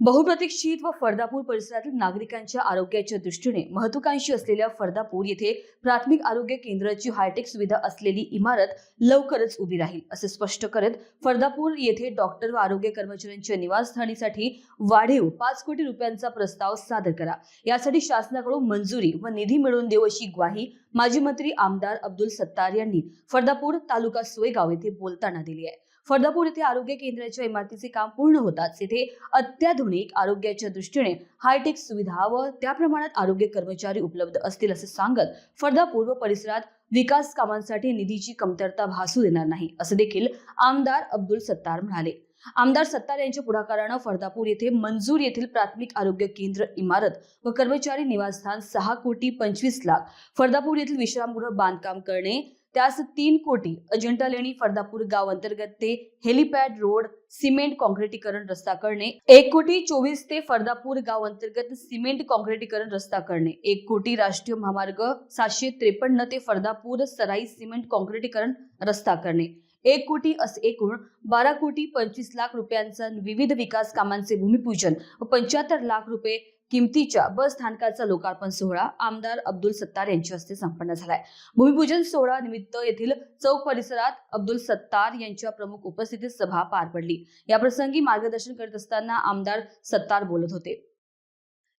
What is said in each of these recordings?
बहुप्रतीक्षित व फर्दापूर परिसरातील नागरिकांच्या आरोग्याच्या दृष्टीने महत्वाकांक्षी असलेल्या फर्दापूर येथे प्राथमिक आरोग्य केंद्राची हायटेक सुविधा असलेली इमारत लवकरच उभी राहील असे स्पष्ट करत फर्दापूर येथे डॉक्टर व आरोग्य कर्मचाऱ्यांच्या निवासस्थानीसाठी वाढीव पाच कोटी रुपयांचा प्रस्ताव सादर करा. यासाठी शासनाकडून मंजुरी व निधी मिळवून देऊ अशी ग्वाही माजी मंत्री आमदार अब्दुल सत्तार यांनी फर्दापूर तालुका सोयगाव येथे बोलताना दिली आहे. फर्दापूर येथे आरोग्य केंद्राच्या इमारतीचे काम पूर्ण होताच येथे अत्याधुनिक आरोग्याच्या दृष्टीने हायटेक सुविधा व त्या प्रमाणात आरोग्य कर्मचारी उपलब्ध असतील असे सांगत फर्दापूर व परिसरात विकास कामांसाठी निधीची कमतरता भासू देणार नाही असे देखील आमदार अब्दुल सत्तार म्हणाले. आमदार सत्तार यांच्या पुढाकारानं फर्दापूर येथे मंजूर येथील प्राथमिक आरोग्य केंद्र इमारत व कर्मचारी निवासस्थान सहा कोटी पंचवीस लाख फर्दापूर येथील विश्रामगृह बांधकाम करणे त्यास तीन कोटी अजिंठा लेणी फरदापूर गाव अंतर्गत ते हेलिपॅड रोड सिमेंट काँक्रिटीकरण रस्ता करणे एक कोटी चोवीस ते फरदापूर गाव अंतर्गत सिमेंट काँक्रिटीकरण रस्ता करणे एक कोटी राष्ट्रीय महामार्ग सातशे त्रेपन्न ते फरदापूर सराई सिमेंट काँक्रिटीकरण रस्ता करणे. एक कोटी असे एकूण बारा कोटी पंचवीस लाख रुपयांचा विविध विकास कामांचे भूमिपूजन व पंच्याहत्तर लाख रुपये किमतीच्या बस स्थानकाचा लोकार्पण सोहळा आमदार अब्दुल सत्तार यांच्या हस्ते संपन्न झालाय. भूमिपूजन सोहळा निमित्त येथील चौक परिसरात अब्दुल सत्तार यांच्या प्रमुख उपस्थितीत सभा पार पडली. या प्रसंगी मार्गदर्शन करत असताना आमदार सत्तार बोलत होते.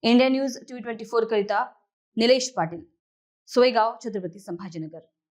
India news TV twenty four करिता निलेश पाटील. सोयगाव छत्रपती संभाजीनगर.